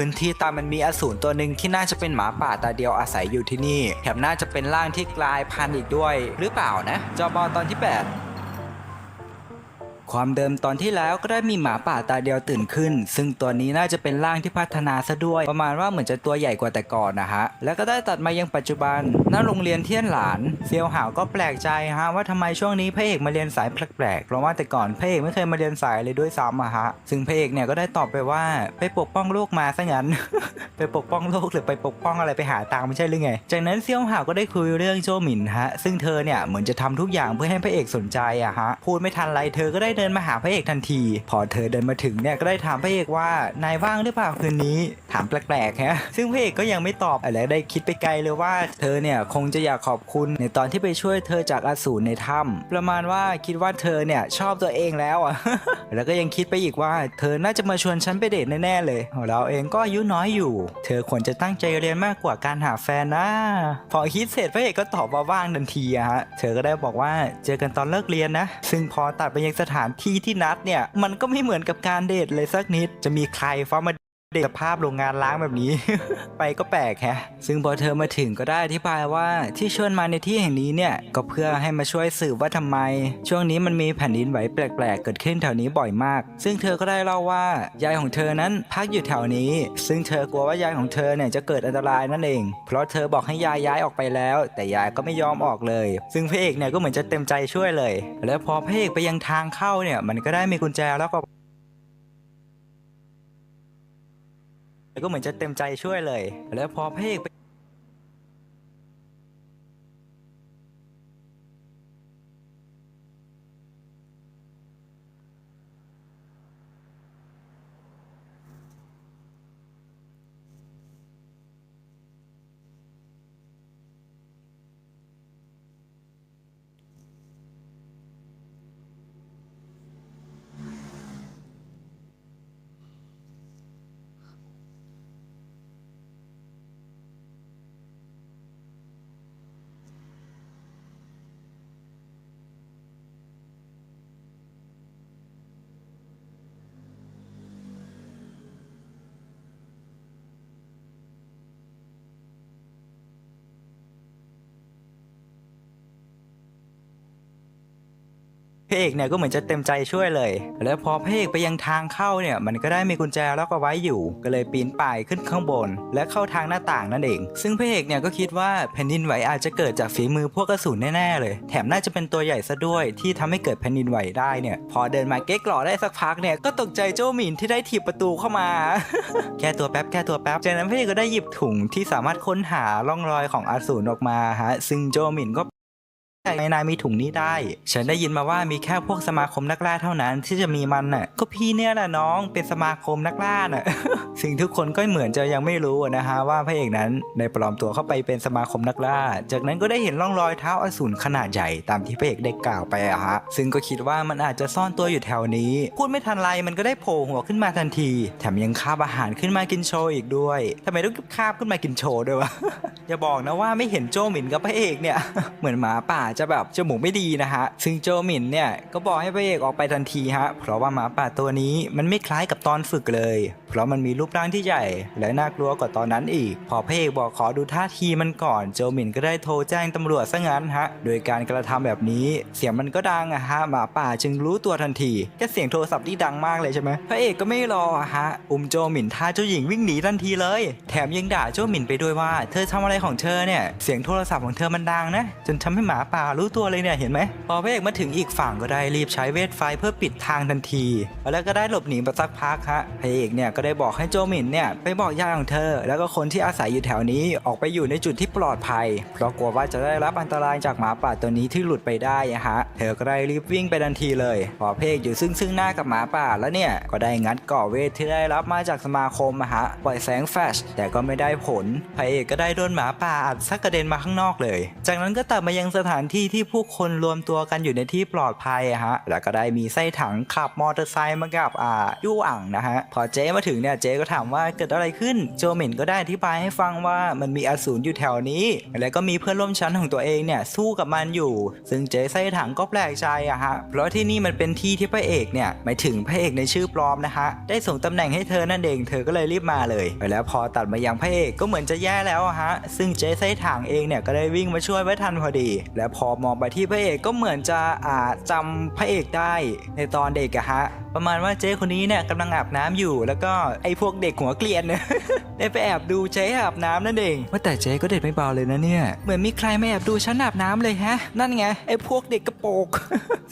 พื้นที่ตามมันมีอสูรตัวหนึ่งที่น่าจะเป็นหมาป่าตาเดียวอาศัยอยู่ที่นี่แถมน่าจะเป็นร่างที่กลายพันธุ์อีกด้วย หรือเปล่านะจอบอตอนที่ 8 ความเดิมตอนที่แล้วก็ได้มีหมาป่าตาเดียวตื่นขึ้น ซึ่งตัวนี้น่าจะเป็นร่างที่พัฒนาซะด้วย ประมาณว่าเหมือนจะตัวใหญ่กว่าแต่ก่อนนะฮะ แล้วก็ได้ตัดมายังปัจจุบันณโรงเรียนเทียนหลานเซียวหาวก็แปลกใจฮะว่าทำไมช่วงนี้พระเอกมาเรียนสายแปลกๆเพราะว่าแต่ก่อนพระเอกไม่เคยมาเรียนสายเลยด้วยซ้ำอะฮะ ซึ่งพระเอกเนี่ยก็ได้ตอบไปว่าไปปกป้องโลกมาซะงั้น ไปปกป้องโลกหรือไปปกป้องอะไรไปหาตังไม่ใช่หรือไง จากนั้นเซียวหาวก็ได้คุยเรื่องโจหมินฮะ ซึ่งเธอเนี่ยเหมือนจะทำทุกอย่างเพื่อให้พระเอกสนใจอะฮะ พูดไม่ทันไรเธอก็ได้เดินมาหาพระเอกทันที พอเธอเดินมาถึงเนี่ยก็ได้ถามพระเอกว่านายว่างหรือเปล่าคืนนี้ ถามแปลกๆฮะซึ่งพระเอกก็ยังไม่ตอบอะไรได้คิดไปไกลเลยว่า เธอเนี่ยคงจะอยากขอบคุณในตอนที่ไปช่วยเธอจากอสูรในถ้ำประมาณว่าคิดว่าเธอเนี่ยชอบตัวเองแล้วอะแล้วก็ยังคิดไปอีกว่า เธอน่าจะมาชวนฉันไปเดทแน่ๆเลย เราเองก็อายุน้อยอยู่ เธอควรจะตั้งใจเรียนมากกว่าการหาแฟนนะ พอคิดเสร็จพระเอกก็ตอบว่าว่างทันทีอะฮะเธอก็ได้บอกว่าเจอกันตอนเลิกเรียนนะ ซึ่งพอตัดไปยังสถานานที่ที่นัดเนี่ย มันก็ไม่เหมือนกับการเดทเลยสักนิด จะมีใครฟ้ามา เด็กสภาพโรงงานล้างแบบนี้ ไปก็แปลกแฮะ ซึ่งพอเธอมาถึงก็ได้อธิบายว่าที่ชวนมาในที่แห่งนี้เนี่ยก็เพื่อให้มาช่วยสืบว่าทำไม ช่วงนี้มันมีแผ่นดินไหวแปลก ๆ เกิดขึ้นแถวนี้บ่อยมาก ซึ่งเธอก็ได้เล่าว่ายายของเธอนั้นพักอยู่แถวนี้ ซึ่งเธอกลัวว่ายายของเธอเนี่ยจะเกิดอันตรายนั่นเอง เพราะเธอบอกให้ยายย้ายออกไปแล้ว แต่ยายก็ไม่ยอมออกเลย ซึ่งพระเอกเนี่ยก็เหมือนจะเต็มใจช่วยเลย แล้วพอพระเอกไปยังทางเข้าเนี่ยมันก็ได้มีกุญแจแล้วก็ ก็เหมือนจะเต็มใจช่วยเลย แล้วพอพระเอกไป ระเอกเนี่ยก็เหมือนจะเต็มใจช่วยเลย แล้วพอพระเอกไปยังทางเข้าเนี่ยมันก็ได้มีกุญแจล้วก็ไว้อยู่ ก็เลยปีนป่ายขึ้นข้างบน และเข้าทางหน้าต่างนั่นเอง ซึ่งพระเอกเนี่ยก็คิดว่าแผ่นดินไหวอาจจะเกิดจากฝีมือพวกกระสุนแน่ๆเลย แถมน่าจะเป็นตัวใหญ่ซะด้วยที่ทำให้เกิดแผ่นดินไหวได้เนี่ยพอเดินมาเก๊กหล่อได้สักพักเนี่ยก็ตกใจโจหมินที่ได้ถีบประตูเข้ามาแก้ตัวแป๊บแก้ตัวแป๊บจากนั้นพระเอกก็ได้หยิบถุงที่สามารถค้นหาร่องรอยของอสูรออกมาฮะซึ่งโจหมินก็ ในนายมีถุงนี้ได้ ฉันได้ยินมาว่ามีแค่พวกสมาคมนักล่าเท่านั้นที่จะมีมันน่ะ ก็พี่เนี่ยแหละน้องเป็นสมาคมนักล่าน่ะ สิ่งทุกคนก็เหมือนจะยังไม่รู้นะฮะว่าพระเอกนั้นได้ปลอมตัวเข้าไปเป็นสมาคมนักล่า จากนั้นก็ได้เห็นร่องรอยเท้าอสูรขนาดใหญ่ตามที่พระเอกได้กล่าวไปอะฮะ ซึ่งก็คิดว่ามันอาจจะซ่อนตัวอยู่แถวนี้ พูดไม่ทันไรมันก็ได้โผล่หัวขึ้นมาทันที แถมยังคาบอาหารขึ้นมากินโชว์อีกด้วยทำไมต้องคาบขึ้นมากินโชว์ด้วยวะ อย่าบอกนะว่าไม่เห็นโจหมินกับพระเอกเนี่ย เหมือนหมาป่าจะแบบจมูกไม่ดีนะฮะ ซึ่งโจหมินเนี่ยก็บอกให้พระเอกออกไปทันทีฮะ เพราะว่าหมาป่าตัวนี้มันไม่คล้ายกับตอนฝึกเลย เพราะมันมีรูปร่างที่ใหญ่ และน่ากลัวกว่าตอนนั้นอีก พอพระเอกบอกขอดูท่าทีมันก่อน โจหมินก็ได้โทรแจ้งตำรวจซะงั้นฮะ โดยการกระทำแบบนี้เสียงมันก็ดังอะฮะ หมาป่าจึงรู้ตัวทันทีแค่เสียงโทรศัพท์ที่ดังมากเลยใช่ไหมพระเอกก็ไม่รออะฮะ อุ้มโจหมินท่าเจ้าหญิงวิ่งหนีทันทีเลย แถมยังด่าโจหมินไปด้วยว่า เธอทำอะไรของเธอเนี่ย เสียงโทรศัพท์ของเธอมันดังนะ จนทำให้หมาป่ารู้ตัวเลยเนี่ยเห็นไหมพอพระเอกมาถึงอีกฝั่งก็ได้รีบใช้เวทไฟเพื่อปิดทางทันที แล้วก็ได้หลบหนีไปสักพักฮะพระเอกเนี่ยก็ได้บอกให้โจมินเนี่ยไปบอกญาติของเธอ แล้วก็คนที่อาศัยอยู่แถวนี้ออกไปอยู่ในจุดที่ปลอดภัย เพราะกลัวว่าจะได้รับอันตรายจากหมาป่าตัวนี้ที่หลุดไปได้ฮะเธอก็ได้รีบวิ่งไปทันทีเลยพอพระเอกอยู่ซึ่งซึ่งหน้ากับหมาป่าแล้วเนี่ยก็ได้งัดก่อเวทที่ได้รับมาจากสมาคมฮะปล่อยแสงแฟชแต่ก็ไม่ได้ผลพระเอกก็ได้โดนหมาป่าอัดซักกระเด็นมาข้างนอกเลย จากนั้นก็ตัดมายังสถานที่ที่ผู้คนรวมตัวกันอยู่ในที่ปลอดภัยฮะแล้วก็ได้มีไส้ถังขับมอเตอร์ไซค์มากับอ่ายู่อ่างนะฮะพอเจ๊มาถึงเนี่ยเจ๊ก็ถามว่าเกิดอะไรขึ้นโจเหมินก็ได้อธิบายให้ฟังว่ามันมีอสูรอยู่แถวนี้ แล้วก็มีเพื่อนร่วมชั้นของตัวเองเนี่ยสู้กับมันอยู่ ซึ่งเจ๊ไส้ถังก็แปลกใจอะฮะเพราะที่นี่มันเป็นที่ที่พระเอกเนี่ยหมายถึงพระเอกในชื่อปลอมนะฮะได้ส่งตำแหน่งให้เธอนั่นเองเธอก็เลยรีบมาเลยแล้วพอตัดมายังพระเอกก็เหมือนจะแย่แล้วอะฮะซึ่งเจ๊ไส้ถังเองเนี่ยก็ได้วิ่งมาช่วยไว้ทันพอดี และพออมองไปที่พระเอกก็เหมือนจะอ่าจำพระเอกได้ในตอนเด็กอะฮะ ประมาณว่าเจ๊คนนี้เนี่ยกำลังอาบน้ำอยู่ แล้วก็ไอ้พวกเด็กหัวเกลียนเนี่ยได้ไปแอบดูเจ๊อาบน้ำนั่นเองว่าแต่เจ๊ก็เด็ดไม่เบาเลยนะเนี่ย เหมือนมีใครมาแอบดูฉันอาบน้ำเลยฮะ นั่นไงไอ้พวกเด็กกระโปง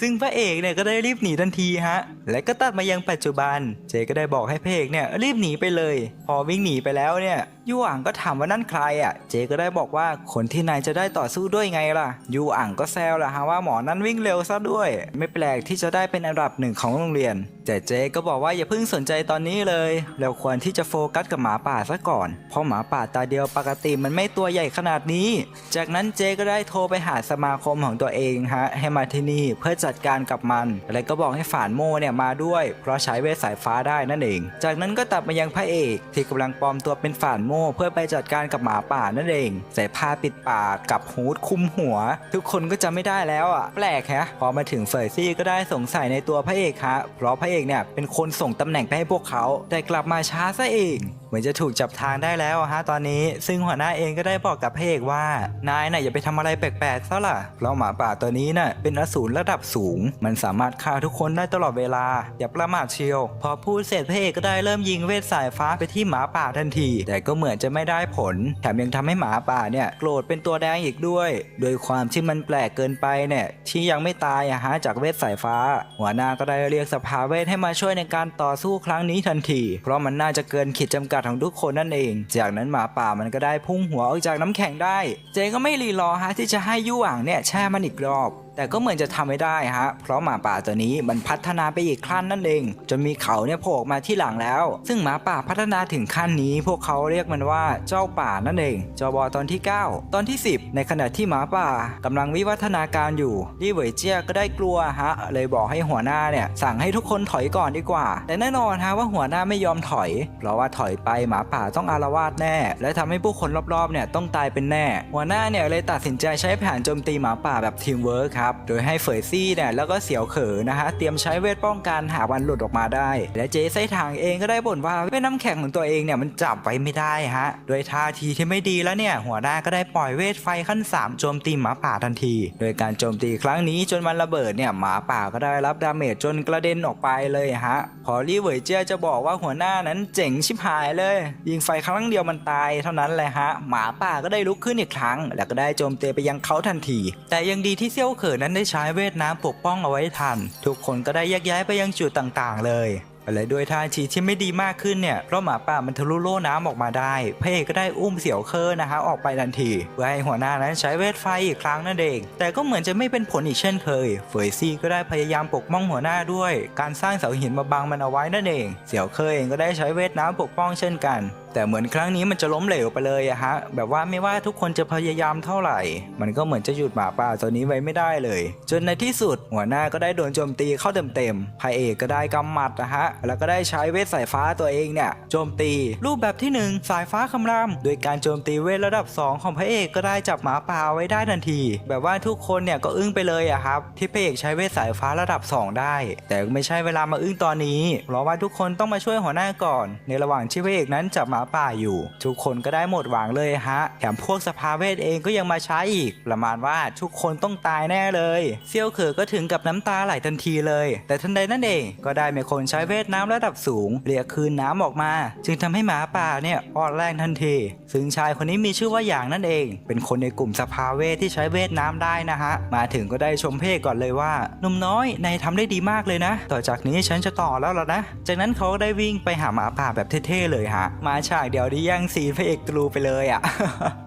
ซึ่งพระเอกเนี่ยก็ได้รีบหนีทันทีฮะ และก็ตัดมายังปัจจุบัน เจ๊ก็ได้บอกให้พระเอกเนี่ยรีบหนีไปเลย พอวิ่งหนีไปแล้วเนี่ยยูอ่างก็ถามว่านั่นใครอะ เจ๊ก็ได้บอกว่าคนที่นายจะได้ต่อสู้ด้วยไงล่ะยูอ่างก็แซวแหละฮะว่าหมอนั้นวิ่งเร็วซะด้วย ไม่แปลกที่จะได้เป็นอันดับหนึ่งของโรงเรียนแต่เจก็บอกว่าอย่าเพิ่งสนใจตอนนี้เลย เราควรที่จะโฟกัสกับหมาป่าซะก่อน เพราะหมาป่าตาเดียวปกติมันไม่ตัวใหญ่ขนาดนี้ จากนั้นเจก็ได้โทรไปหาสมาคมของตัวเองฮะให้มาที่นี่เพื่อจัดการกับมัน และก็บอกให้ฝานโมเนี่ยมาด้วย เพราะใช้เวทสายฟ้าได้นั่นเอง จากนั้นก็ตัดมายังพระเอกที่กำลังปลอมตัวเป็นฝานโมเพื่อไปจัดการกับหมาป่านั่นเอง ใส่ผ้าปิดปากกับฮูดคุมหัว ทุกคนก็จำไม่ได้แล้วอะแปลกฮะพอมาถึงเฟอร์ซี่ก็ได้สงสัยในตัวพระเอกฮะเพราะพระเอกเนี่ยเป็นคนส่งตำแหน่งไปให้พวกเขา แต่กลับมาช้าซะเอง มือนจะถูกจับทางได้แล้วฮะตอนนี้ซึ่งหัวหน้าเองก็ได้บอกกับพระเอกว่านายน่ะอย่าไปทำอะไรแปลกๆซะล่ะเพราะหมาป่าตัวนี้น่ะเป็นอสูรระดับสูง มันสามารถฆ่าทุกคนได้ตลอดเวลา อย่าประมาทเชียว พอพูดเสร็จพระเอกก็ได้เริ่มยิงเวทสายฟ้าไปที่หมาป่าทันที แต่ก็เหมือนจะไม่ได้ผล แถมยังทำให้หมาป่าเนี่ยโกรธเป็นตัวแดงอีกด้วย โดยความที่มันแปลกเกินไปเนี่ยที่ยังไม่ตายอะฮะจากเวทสายฟ้า หัวหน้าก็ได้เรียกสภาเวทให้มาช่วยในการต่อสู้ครั้งนี้ทันที เพราะมันน่าจะเกินขีดจำกัดของทุกคนนั่นเอง จากนั้นหมาป่ามันก็ได้พุ่งหัวออกจากน้ำแข็งได้ เจก็ไม่รีรอฮะที่จะให้ยู่หว่างเนี่ยแช่มันอีกรอบ แต่ก็เหมือนจะทำไม่ได้ฮะ เพราะหมาป่าตัวนี้มันพัฒนาไปอีกขั้นนั่นเอง จนมีเขาเนี่ยโผล่ออกมาที่หลังแล้ว ซึ่งหมาป่าพัฒนาถึงขั้นนี้ พวกเขาเรียกมันว่าเจ้าป่านั่นเองจอบอตอนที่ 9 ตอนที่ 10 ในขณะที่หมาป่ากำลังวิวัฒนาการอยู่ลี่เหวยเจียก็ได้กลัวฮะ เลยบอกให้หัวหน้าเนี่ยสั่งให้ทุกคนถอยก่อนดีกว่า แต่แน่นอนฮะว่าหัวหน้าไม่ยอมถอย เพราะว่าถอยไปหมาป่าต้องอารวาสแน่ และทำให้ผู้คนรอบๆเนี่ยต้องตายเป็นแน่ หัวหน้าเนี่ยเลยตัดสินใจใช้แผนโจมตีหมาป่าแบบทีมเวิร์คครับ โดยให้เฟยซี่เนี่ยแล้วก็เสี่ยวเขอนะฮะเตรียมใช้เวทป้องกันหาวันหลุดออกมาได้ และเจไส้ทางเองก็ได้บ่นว่าเวทน้ำแข็งของตัวเองเนี่ยมันจับไว้ไม่ได้ฮะโดยท่าทีที่ไม่ดีแล้วเนี่ยหัวหน้าก็ได้ปล่อยเวทไฟขั้น 3 โจมตีหมาป่าทันที โดยการโจมตีครั้งนี้จนมันระเบิดเนี่ยหมาป่าก็ได้รับดาเมจจนกระเด็นออกไปเลยฮะพอลี่เหวยเจียจะบอกว่าหัวหน้านั้นเจ๋งชิบหายเลย ยิงไฟครั้งเดียวมันตายเท่านั้นแหละฮะหมาป่าก็ได้ลุกขึ้นอีกครั้ง แล้วก็ได้โจมตีไปยังเขาทันที แต่ยังดีที่เซี่ยวเขอนั้นได้ใช้เวทน้ำปกป้องเอาไว้ทัน ทุกคนก็ได้แยกย้ายไปยังจุดต่างๆ เลยและด้วยท่าทีที่ไม่ดีมากขึ้นเนี่ยเพราะหมาป่ามันทะลุโล่น้ำออกมาได้พระเอกก็ได้อุ้มเสี่ยวเคอร์นะฮะออกไปทันทีเพื่อให้หัวหน้านั้นใช้เวทไฟอีกครั้งนั่นเอง แต่ก็เหมือนจะไม่เป็นผลอีกเช่นเคย เฟยซี่ก็ได้พยายามปกป้องหัวหน้าด้วย การสร้างเสาหินมาบังมันเอาไว้นั่นเอง เสี่ยวเคอร์เองก็ได้ใช้เวทน้ำปกป้องเช่นกัน แต่เหมือนครั้งนี้มันจะล้มเหลวไปเลยอะฮะ แบบว่าไม่ว่าทุกคนจะพยายามเท่าไหร่ มันก็เหมือนจะหยุดหมาป่าตัวนี้ไว้ไม่ได้เลย จนในที่สุดหัวหน้าก็ได้โดนโจมตีเข้าเต็มๆพระเอกก็ได้กำหมัดนะฮะ แล้วก็ได้ใช้เวทสายฟ้าตัวเองเนี่ยโจมตี รูปแบบที่หนึ่งสายฟ้าคำราม โดยการโจมตีเวทระดับ 2 ของพระเอกก็ได้จับหมาป่าไว้ได้ทันที แบบว่าทุกคนเนี่ยก็อึ้งไปเลยอะครับ ที่พระเอกใช้เวทสายฟ้าระดับ 2 ได้ แต่ไม่ใช่เวลามาอึ้งตอนนี้ เพราะว่าทุกคนต้องมาช่วยหัวหน้าก่อน ในระหว่างที่พระเอกนั้นจับหมาป่าอยู่ ทุกคนก็ได้หมดหวังเลยฮะ แถมพวกสภาเวทเองก็ยังมาใช้อีก ประมาณว่าทุกคนต้องตายแน่เลย เซียวเขอก็ถึงกับน้ำตาไหลทันทีเลย แต่ทันใดนั่นเองก็ได้มีคนใช้เวทน้ำระดับสูง เรียกคืนน้ำออกมา จึงทำให้หมาป่าเนี่ยอ่อนแรงทันที ซึ่งชายคนนี้มีชื่อว่าหยางนั่นเอง เป็นคนในกลุ่มสภาเวทที่ใช้เวทน้ำได้นะฮะ มาถึงก็ได้ชมเพศก่อนเลยว่าหนุ่มน้อยนายทำได้ดีมากเลยนะ ต่อจากนี้ฉันจะต่อแล้วล่ะนะ จากนั้นเขาก็ได้วิ่งไปหาหมาป่าแบบเท่ๆเลยฮะมาฉากเดียวได้แย่งซีนพระเอกตรูไปเลยอะ่ะ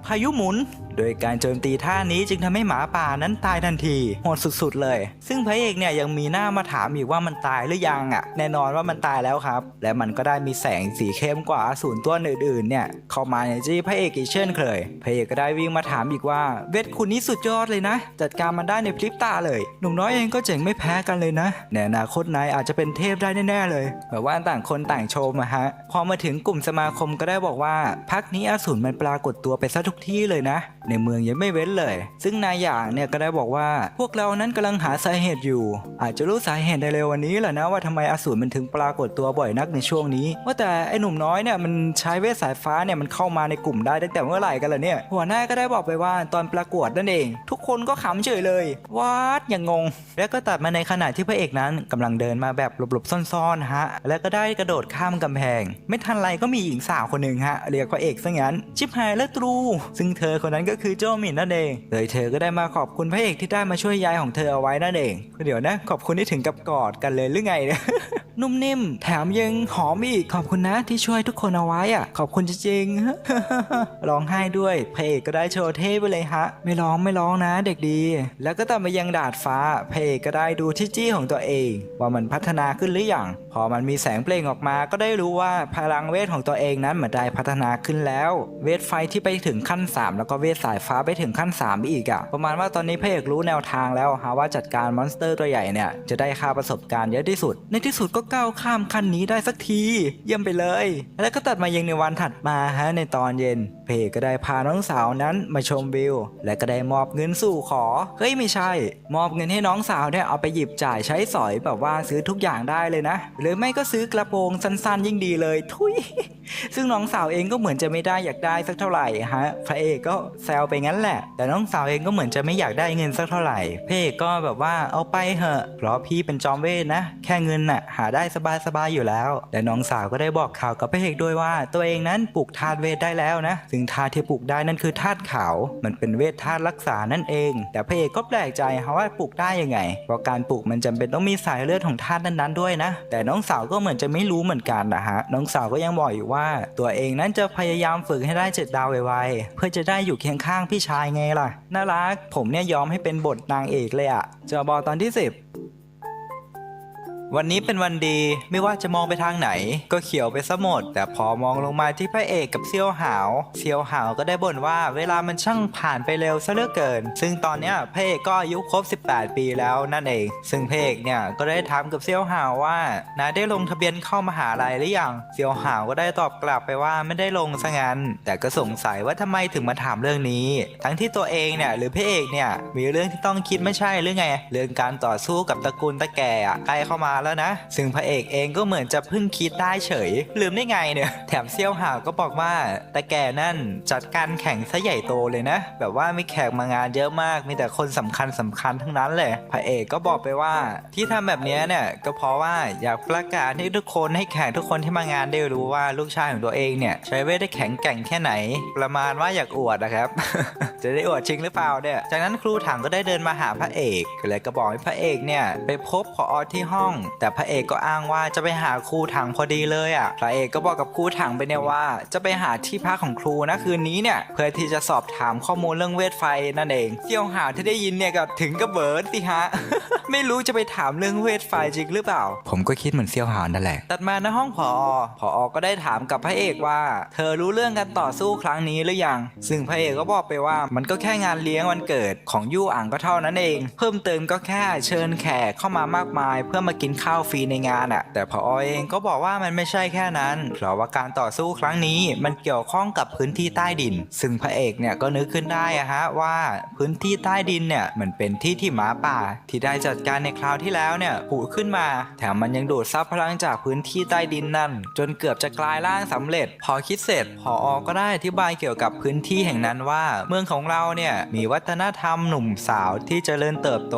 พายุหมุน โดยการโจมตีท่านี้จึงทำให้หมาป่านั้นตายทันทีโหดสุดๆเลย ซึ่งพระเอกเนี่ยยังมีหน้ามาถามอีกว่ามันตายหรือยังอะ แน่นอนว่ามันตายแล้วครับ และมันก็ได้มีแสงสีเข้มกว่าอสูรตัวอื่นๆเนี่ยเข้ามาในจี้พระเอกอีกเช่นเคยพระเอกก็ได้วิ่งมาถามอีกว่าเวทคุณนี่สุดยอดเลยนะ จัดการมันได้ในพริบตาเลยหนุ่มน้อยเองก็เจ๋งไม่แพ้กันเลยนะในอนาคตนายอาจจะเป็นเทพได้แน่ๆเลยแบบว่าต่างคนต่างชมอะฮะพอมาถึงกลุ่มสมาคมก็ได้บอกว่าพักนี้อสูรมันปรากฏตัวไปซะทุกที่เลยนะในเมืองยังไม่เว้นเลย ซึ่งนายอย่างเนี่ยก็ได้บอกว่า พวกเรานั้นกำลังหาสาเหตุอยู่ อาจจะรู้สาเหตุในเร็ววันนี้แหละนะว่าทำไมอสูรมันถึงปรากฏตัวบ่อยนักในช่วงนี้ ว่าแต่ไอ้หนุ่มน้อยเนี่ยมันใช้เวทสายฟ้าเนี่ยมันเข้ามาในกลุ่มได้ตั้งแต่เมื่อไหร่กันล่ะเนี่ย หัวหน้าก็ได้บอกไปว่าตอนประกวดนั่นเอง ทุกคนก็ขำเฉยเลยวัดอย่างงง แล้วก็ตัดมาในขณะที่พระเอกนั้นกำลังเดินมาแบบหลบๆซ่อนๆฮะ แล้วก็ได้กระโดดข้ามกำแพง ไม่ทันไรก็มีหญิงสาวคนหนึ่งฮะเรียกพระเอกซะงั้นชิบหายแล้วตรู ซึ่งเธอคนนั้นก็คือโจหมินนั่นเองเลยเธอก็ได้มาขอบคุณพระเอกที่ได้มาช่วยยายของเธอเอาไว้นั่นเองเดี๋ยวนะ ขอบคุณที่ถึงกับกอดกันเลยหรือไงเนี่ย นุ่มนิ่ม แถมยังหอมอีก ขอบคุณนะที่ช่วยทุกคนเอาไว้อะ ขอบคุณจริงๆร้องไห้ด้วยพระเอกก็ได้โชว์เท่ไปเลยฮะ ไม่ร้องไม่ร้องนะเด็กดี แล้วก็ตัดมายังดาดฟ้าพระเอกก็ได้ดูที่จี้ของตัวเอง ว่ามันพัฒนาขึ้นหรือยังพอมันมีแสงเปล่งออกมาก็ได้รู้ว่าพลังเวทของตัวเองนั้นมันได้พัฒนาขึ้นแล้ว เวทไฟที่ไปถึงขั้น 3 แล้วก็เวทสายฟ้าไปถึงขั้น 3 อีกอะ ประมาณว่าตอนนี้พระเอกรู้แนวทางแล้วฮะว่าจัดการมอนสเตอร์ตัวใหญ่เนี่ยจะได้ค่าประสบการณ์เยอะที่สุด ในที่สุดก็ก้าวข้ามขั้นนี้ได้สักที เยี่ยมไปเลย แล้วก็ตัดมายังในวันถัดมาฮะในตอนเย็น เพกก็ได้พาน้องสาวนั้นมาชมวิว และก็ได้มอบเงินสู่ขอ เฮ้ยไม่ใช่ มอบเงินให้น้องสาวเนี่ยเอาไปหยิบจ่ายใช้สอยแบบว่าซื้อทุกอย่างได้เลยนะ หรือไม่ก็ซื้อกระโปรงสั้นๆ ยิ่งดีเลย ทุยซึ่งน้องสาวเองก็เหมือนจะไม่ได้อยากได้สักเท่าไหร่ฮะพระเอกก็แซวไปงั้นแหละ แต่น้องสาวเองก็เหมือนจะไม่อยากได้เงินสักเท่าไหร่พระเอกก็แบบว่าเอาไปเหอะเพราะพี่เป็นจอมเวทนะ แค่เงินน่ะหาได้สบายๆอยู่แล้ว และน้องสาวก็ได้บอกข่าวกับพระเอกด้วยว่า ตัวเองนั้นปลูกธาตุเวทได้แล้วนะซึ่งธาตุที่ปลูกได้นั่นคือธาตุขาว มันเป็นเวทธาตุรักษานั่นเอง แต่พระเอกก็แปลกใจฮะว่าปลูกได้ยังไง เพราะการปลูกมันจำเป็นต้องมีสายเลือดของธาตุนั้นๆด้วยนะ แต่น้องสาวก็เหมือนจะไม่รู้เหมือนกันนะฮะน้องสาวก็ยังบอกอยู่ว่าตัวเองนั้นจะพยายามฝึกให้ได้เจ็ดดาวไวๆ เพื่อจะได้อยู่เคียงข้างพี่ชายไงล่ะ น่ารัก ผมเนี่ยยอมให้เป็นบทนางเอกเลยอะจอบอตอนที่ 10 วันนี้เป็นวันดีไม่ว่าจะมองไปทางไหน ก็เขียวไปซะหมด แต่พอมองลงมาที่พระเอกกับเซียวหาวเซียวหาวก็ได้บ่นว่าเวลามันช่างผ่านไปเร็วซะเหลือเกิน ซึ่งตอนเนี้ยพระเอกก็อายุครบ 18 ปีแล้วนั่นเอง ซึ่งพระเอกเนี่ยก็ได้ถามกับเซียวหาวว่านายได้ลงทะเบียนเข้ามหาลัยหรือยังเซียวหาวก็ได้ตอบกลับไปว่าไม่ได้ลงซะงั้น แต่ก็สงสัยว่าทำไมถึงมาถามเรื่องนี้ ทั้งที่ตัวเองเนี่ยหรือพระเอกเนี่ยมีเรื่องที่ต้องคิดไม่ใช่หรือไง เรื่องการต่อสู้กับตระกูลตะแก่ใกล้เข้ามาแล้วนะ ซึ่งพระเอกเองก็เหมือนจะเพิ่งคิดได้เฉย ลืมได้ไงเนี่ย แถมเซี่ยวหาวก็บอกว่าแตะแกนั่นจัดการแข่งซะใหญ่โตเลยนะ แบบว่ามีแขกมางานเยอะมาก มีแต่คนสำคัญสำคัญทั้งนั้นเลย พระเอกก็บอกไปว่าที่ทำแบบนี้เนี่ยก็เพราะว่าอยากประกาศให้ทุกคนให้แขกทุกคนที่มางานได้รู้ว่าลูกชายของตัวเองเนี่ยใช้เวทได้แข็งแกร่งแค่ไหน ประมาณว่าอยากอวดนะครับ จะได้อวดจริงหรือเปล่าเนี่ยจากนั้นครูถังก็ได้เดินมาหาพระเอกก็เลยก็บอกให้พระเอกเนี่ยไปพบพออที่ห้องแต่พระเอกก็อ้างว่าจะไปหาครูถังพอดีเลยอะพระเอกก็บอกกับครูถังไปเนี่ยว่า จะไปหาที่พักของครูนะคืนนี้เนี่ยเพื่อที่จะสอบถามข้อมูลเรื่องเวทไฟนั่นเองเที่ยวหาวที่ได้ยินเนี่ยก็ถึงกับเบิร์ดสิฮะไม่รู้จะไปถามเรื่องเวทไฟจริงหรือเปล่า ผมก็คิดเหมือนเซียวหาวนั่นแหละตัดมาในห้องผอผอก็ได้ถามกับพระเอกว่า เธอรู้เรื่องการต่อสู้ครั้งนี้หรือยัง ซึ่งพระเอกก็บอกไปว่า มันก็แค่งานเลี้ยงวันเกิดของยู่อ่างก็เท่านั้นเอง เพิ่มเติมก็แค่เชิญแขกเข้ามามากมาย เพื่อมากินข้าวฟรีในงานอะ่ะแต่พอเองก็บอกว่ามันไม่ใช่แค่นั้น เพราะว่าการต่อสู้ครั้งนี้มันเกี่ยวข้องกับพื้นที่ใต้ดิน ซึ่งพระเอกเนี่ยก็นึกขึ้นได้อะฮะว่าพื้นที่ใต้ดินเนี่ยมันเป็นที่ที่หมาป่า ที่ได้จัดการในคราวที่แล้วเนี่ยผุขึ้นมา แถมมันยังดูดซับพลังจากพื้นที่ใต้ดินนั่น จนเกือบจะกลายร่างสำเร็จ พอคิดเสร็จพออก็ได้อธิบายเกี่ยวกับพื้นที่แห่งนั้นว่า เมืองของเราเนี่ยมีวัฒนธรรมหนุ่มสาวที่เจริญเติบโต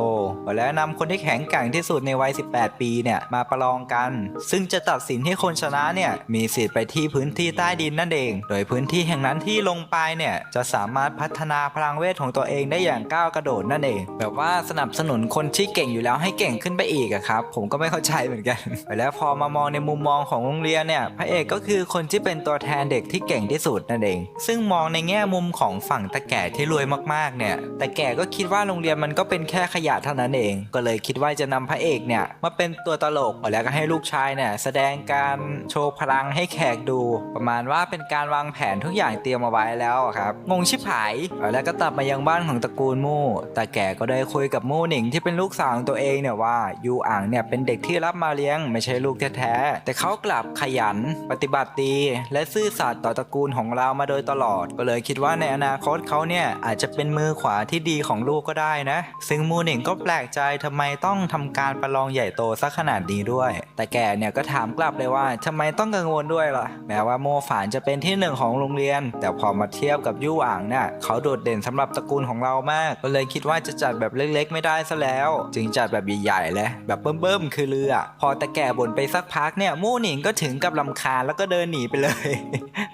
และนำคนที่แข็งแกร่งที่สุดในวัย 18 ปีีเนี่ยมาประลองกัน ซึ่งจะตัดสินให้คนชนะเนี่ยมีสิทธิ์ไปที่พื้นที่ใต้ดินนั่นเอง โดยพื้นที่แห่งนั้นที่ลงไปเนี่ยจะสามารถพัฒนาพลังเวทของตัวเองได้อย่างก้าวกระโดดนั่นเอง แบบว่าสนับสนุนคนที่เก่งอยู่แล้วให้เก่งขึ้นไปอีกอะครับผมก็ไม่เข้าใจเหมือนกันแล้วพอมามองในมุมมองของโรงเรียนเนี่ยพระเอกก็คือคนที่เป็นตัวแทนเด็กที่เก่งที่สุดนั่นเอง ซึ่งมองในแง่มุมของฝั่งตาแก่ที่รวยมากๆเนี่ยต่แก่ก็คิดว่าโรงเรียนมันก็เป็นแค่ขยะเท่านั้นเอง ก็เลยคิดว่าจะนำพระเอกเนี่ยมาเป็นตัวตลก แล้วก็ให้ลูกชายเนี่ยแสดงการโชว์พลังให้แขกดู ประมาณว่าเป็นการวางแผนทุกอย่างเตรียมเอาไว้แล้วครับ งงชิบหาย แล้วก็ตัดมายังบ้านของตระกูลมู่แต่แกก็ได้คุยกับมู่หนิงที่เป็นลูกสาวของตัวเองเนี่ยว่ายูอ่างเนี่ยเป็นเด็กที่รับมาเลี้ยงไม่ใช่ลูกแท้ๆแต่เขากลับขยัน ปฏิบัติดี และซื่อสัตย์ต่อตระกูลของเรามาโดยตลอด ก็เลยคิดว่าในอนาคตเขาเนี่ยอาจจะเป็นมือขวาที่ดีของลูกก็ได้นะ ซึ่งมูหนิงก็แปลกใจทำไมต้องทำการประลองใหญ่โตสักขนาดนี้ด้วย แต่แกเนี่ยก็ถามกลับเลยว่าทำไมต้องกังวลด้วยล่ะ แม้ว่าโมฝานจะเป็นที่หนึ่งของโรงเรียน แต่พอมาเทียบกับยู่อ่างเนี่ยเขาโดดเด่นสำหรับตระกูลของเรามาก ก็เลยคิดว่าจะจัดแบบเล็ก ๆ ไม่ได้ซะแล้ว จึงจัดแบบใหญ่ๆเลยแบบเบิ่มๆคือเรือ พอตะแก่บ่นไปสักพักเนี่ยมู่หนิงก็ถึงกับลำคาญแล้วก็เดินหนีไปเลย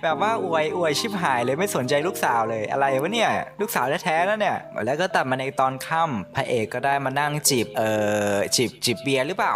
แบบว่าอวยอวยชิบหายเลยไม่สนใจลูกสาวเลยอะไรวะเนี่ยลูกสาวแท้ๆแล้วเนี่ยแล้วก็ตัดมาในตอนค่ำพระเอกก็ได้มานั่งจีบเอ่อจีบจีบเบียร์หรือเปล่า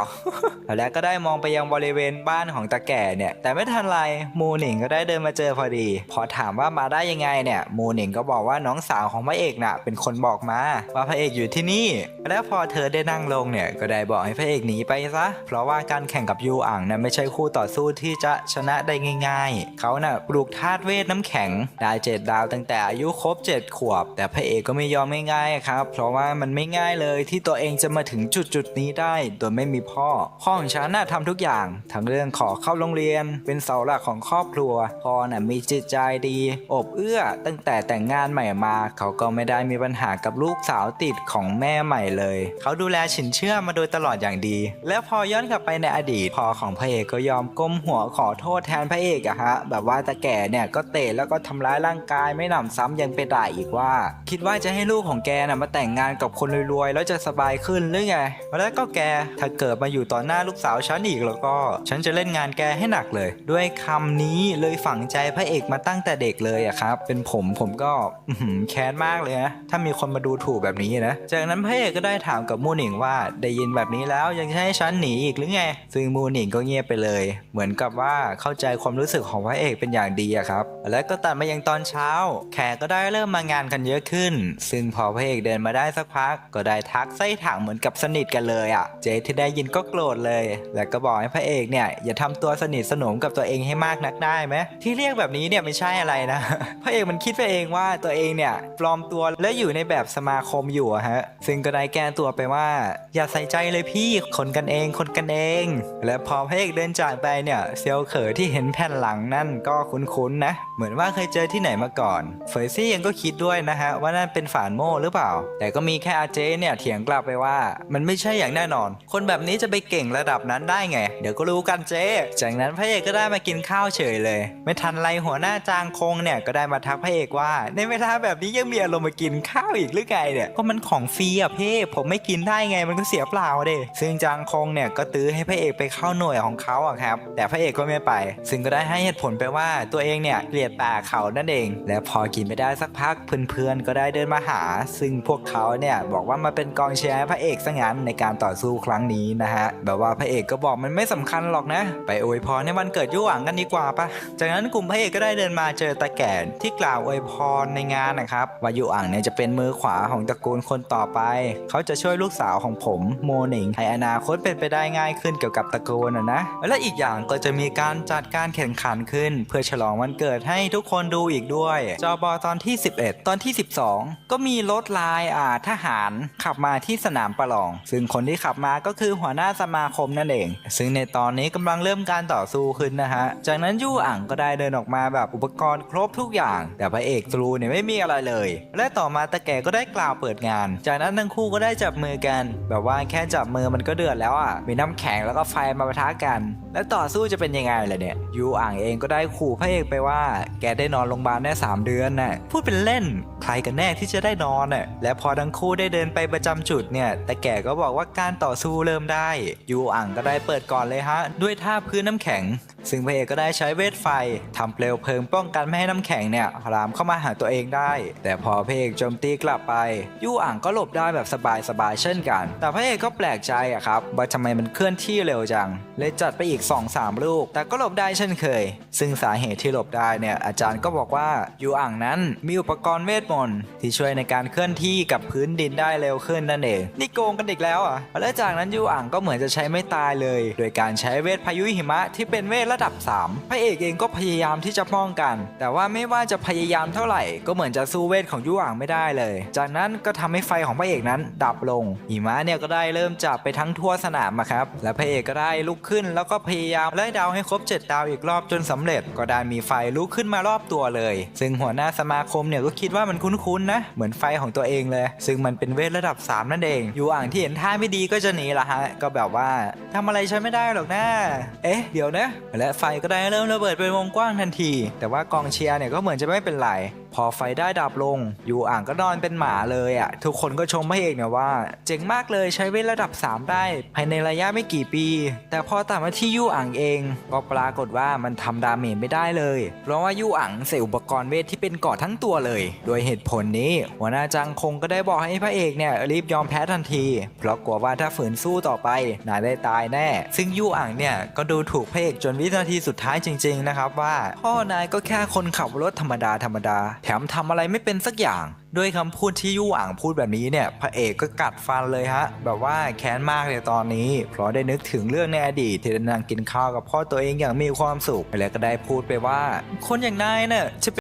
แล้วก็ได้มองไปยังบริเวณบ้านของตาแก่เนี่ย แต่ไม่ทันไรมูหนิงก็ได้เดินมาเจอพอดี พอถามว่ามาได้ยังไงเนี่ย มูหนิงก็บอกว่าน้องสาวของพระเอกน่ะ เป็นคนบอกมาว่าพระเอกอยู่ที่นี่ แล้วพอเธอได้นั่งลงเนี่ยก็ได้บอกให้พระเอกหนีไปซะ เพราะว่าการแข่งกับยูอ่างเนี่ยไม่ใช่คู่ต่อสู้ที่จะชนะได้ง่ายๆ เขาน่ะปลูกธาตุเวทน้ำแข็งได้เจ็ดดาวตั้งแต่อายุครบ7ขวบ แต่พระเอกก็ไม่ยอมง่ายๆครับ เพราะว่ามันไม่ง่ายเลยที่ตัวเองจะมาถึงจุดจุดๆนี้ได้ โดยไม่มีพ่อ พ่อของฉันน่ะทำทุกอย่าง ทั้งเรื่องขอเข้าโรงเรียน เป็นเสาหลักของครอบครัว พ่อน่ะมีจิตใจดี อบเอื้อ ตั้งแต่แต่งงานใหม่มา เขาก็ไม่ได้มีปัญหากับลูกสาวติดของแม่ใหม่เลย เขาดูแลฉินเชื่อมาโดยตลอดอย่างดี แล้วพอย้อนกลับไปในอดีตพ่อของพระเอกก็ยอมก้มหัวขอโทษแทนพระเอกอะฮะ แบบว่าตาแก่เนี่ยก็เตะแล้วก็ทำร้ายร่างกายไม่หนำซ้ำยังไปด่าอีกว่า คิดว่าจะให้ลูกของแกน่ะมาแต่งงานกับคนรวยๆแล้วจะสบายขึ้นหรือไงแล้วก็แกถ้าเกิดมาอยู่ต่อหน้าลูกสาวฉันอีกแล้วก็ ฉันจะเล่นงานแกให้หนักเลย ด้วยคำนี้เลยฝังใจพระเอกมาตั้งแต่เด็กเลยอะครับ เป็นผมผมก็แค้นมากเลยนะ ถ้ามีคนมาดูถูกแบบนี้นะ จากนั้นพระเอกก็ได้ถามกับมูหนิงว่าได้ยินแบบนี้แล้วยังจะให้ฉันหนีอีกหรือไง ซึ่งมูหนิงก็เงียบไปเลย เหมือนกับว่าเข้าใจความรู้สึกของพระเอกเป็นอย่างดีอะครับ แล้วก็ตัดมายังตอนเช้า แขกก็ได้เริ่มมางานกันเยอะขึ้น ซึ่งพอพระเอกเดินมาได้สักพัก ก็ได้ทักไส้ถังเหมือนกับสนิทกันเลยอะเจที่ได้ยินก็โกรธเลย แล้วก็บอกให้พระเอกเนี่ยอย่าทำตัวสนิทสนมกับตัวเองให้มากนักได้ไหมที่เรียกแบบนี้เนี่ยไม่ใช่อะไรนะ พระเอกมันคิดไปเองว่าตัวเองเนี่ยปลอมตัวและอยู่ในแบบสมาคมอยู่ฮะซึ่งก็ได้แก้ตัวไปว่า อย่าใส่ใจเลยพี่คนกันเองคนกันเอง และพอพระเอกเดินจากไปเนี่ยเซลเขอที่เห็นแผ่นหลังนั่นก็คุ้นๆนะ เหมือนว่าเคยเจอที่ไหนมาก่อน เฟยซี่ยังก็คิดด้วยนะฮะว่านั่นเป็นฝานโม่หรือเปล่า แต่ก็มีแค่อาเจเนี่ยเถียงกลับไปว่า มันไม่ใช่อย่างแน่นอน คนแบบนี้จะไปเก่งระดับนั้นได้ไง เดี๋ยวก็รู้กันเจ๊ จากนั้นพระเอกก็ได้มากินข้าวเฉยเลย ไม่ทันไรหัวหน้าจางคงเนี่ยก็ได้มาทักพระเอกว่า ในเวลาแบบนี้ยังมีอารมณ์มากินข้าวอีกหรือไงเนี่ยก็มันของฟรีอะเพ่ผมไม่กินได้ไงมันก็เสียเปล่าเด้ซึ่งจางคงเนี่ยก็ตื้อให้พระเอกไปเข้าหน่วยของเขาอะครับ แต่พระเอกก็ไม่ไป ซึ่งก็ได้ให้เหตุผลไปว่าตัวเองเนี่ยเกลียดป่าเขานั่นเอง และพอกินไปได้สักพักเพื่อนๆก็ได้เดินมาหา ซึ่งพวกเขาเนี่ยบอกว่ามาเป็นกองเชียร์พระเอกซะงั้นในการต่อสู้ครั้งนี้นะฮะ แบบว่าพระเอกก็บอกมันไม่สำคัญหรอกนะ ไปอวยพรในวันเกิดยุ่หวังกันดีกว่าปะจากนั้นกลุ่มพระเอกก็ได้เดินมาเจอตาแก่ที่กล่าวอวยพรในงานนะครับว่ายุ่อ่างเนี่ยจะเป็นมือขวาของตระกูลคนต่อไป เขาจะช่วยลูกสาวของผมโมหนิงให้อนาคตเป็นไปได้ง่ายขึ้นเกี่ยวกับตระกูลนะ และอีกอย่างก็จะมีการจัดการแข่งขันขึ้น เพื่อฉลองวันเกิดให้ทุกคนดูอีกด้วย จอบอตอนที่ 11 ตอนที่ 12 ก็มีรถลายอาทหารขับมาที่สนามประลอง ซึ่งคนที่ขับมาก็คือหัวหน้าสมาคมนั่นเอง ซึ่งในตอนนี้กำลังเริ่มการต่อสู้ขึ้นนะฮะ จากนั้นยู่อ่างก็ได้เดินออกมาแบบอุปกรณ์ครบทุกอย่าง แต่พระเอกตรูเนี่ยไม่มีอะไรเลย และต่อมาตะแก่ก็ได้กล่าวเปิดงาน จากนั้นทั้งคู่ก็ได้จับมือกัน แบบว่าแค่จับมือมันก็เดือดแล้วอะ มีน้ำแข็งแล้วก็ไฟมาปะทะกัน แล้วต่อสู้จะเป็นยังไงล่ะเนี่ย ยูอ่างเองก็ได้ขู่พระเอกไปว่า แกได้นอนโรงพยาบาลได้3เดือนน่ะ พูดเป็นเล่น ใครกันแน่ที่จะได้นอนน่ะ และพอทั้งคู่ได้เดินไปประจำจุดเนี่ยแต่แก่ก็บอกว่าการต่อสู้เริ่มได้ยูอ่างก็ได้เปิดก่อนเลยฮะ ด้วยท่าพื้นน้ำแข็ง ซึ่งพระเอกก็ได้ใช้เวทไฟทำเปลวเพลิงป้องกันไม่ให้น้ำแข็งเนี่ยลามเข้ามาหาตัวเองได้ แต่พอพระเอกโจมตีกลับไปยูอ่างก็หลบได้แบบสบายๆเช่นกัน แต่พระเอกก็แปลกใจอะครับว่าทำไมมันเคลื่อนที่เร็วจัง เลยจัดไปอีก 2-3 ลูก แต่ก็หลบได้เช่นเคย ซึ่งสาเหตุที่หลบได้เนี่ยอาจารย์ก็บอกว่ายูอ่างนั้นมีอุปกรณ์เวทมนต์ที่ช่วยในการเคลื่อนที่กับพื้นดินได้เร็วขึ้นนั่นเอง นี่โกงกันอีกแล้วอะและจากนั้นยูอ่างก็เหมือนจะใช้ไม่ตายเลย โดยการใช้เวทพายุหิมะที่เป็นเวทระดับ 3 พระเอกเองก็พยายามที่จะป้องกัน แต่ว่าไม่ว่าจะพยายามเท่าไหร่ ก็เหมือนจะสู้เวทของยูอ่างไม่ได้เลย จากนั้นก็ทำให้ไฟของพระเอกนั้นดับลงหิมะเนี่ยก็ได้เริ่มจับไปทั้งทั่วสนามครับและพระเอกก็ได้ลุกขึ้น แล้วก็พยายามไล่ดาวให้ครบ 7 ดาวอีกรอบจนสำเร็จ ก็ได้มีไฟลุกขึ้นมารอบตัวเลย ซึ่งหัวหน้าสมาคมเนี่ยก็คิดว่ามันคุ้นๆนะ เหมือนไฟของตัวเองเลย ซึ่งมันเป็นเวทระดับ 3 นั่นเอง อยู่อ่างที่เห็นท่าไม่ดีก็จะหนีละฮะ ก็แบบว่าทำอะไรฉันไม่ได้หรอกนะเอ๊ะ เดี๋ยวนะ และไฟก็ได้เริ่มระเบิดเป็นวงกว้างทันที แต่ว่ากองเชียร์เนี่ยก็เหมือนจะไม่เป็นไรพอไฟได้ดับลง อยู่อ่างก็นอนเป็นหมาเลยอะ่ะ ทุกคนก็ชมพระเอกเนี่ยว่า เจ๋งมากเลยใช้เวทระดับ 3 ได้ ภายในระยะไม่กี่ปี แต่พอตัดมาที่ยูอ่างเอง ก็ปรากฏว่ามันทำดาเมจไม่ได้เลย เพราะว่ายูอ่างใส่อุปกรณ์เวทที่เป็นเกาะทั้งตัวเลย โดยเหตุผลนี้ หัวหน้าจังคงก็ได้บอกให้พระเอกเนี่ยรีบยอมแพ้ทันที เพราะกลัวว่าถ้าฝืนสู้ต่อไปนายได้ตายแน่ ซึ่งยูอ่างเนี่ยก็ดูถูกพระเอกจนวินาทีสุดท้ายจริง ๆนะครับว่าพ่อนายก็แค่คนขับรถธรรมดาธรรมดา แถมทำอะไรไม่เป็นสักอย่าง ด้วยคำพูดที่ยู่อ่างพูดแบบนี้เนี่ยพระเอกก็กัดฟันเลยฮะ แบบว่าแค้นมากเลยตอนนี้ เพราะได้นึกถึงเรื่องในอดีตที่นางกินข้าวกับพ่อตัวเองอย่างมีความสุขแล้วก็ได้พูดไปว่า คนอย่างนายเนี่ยจะ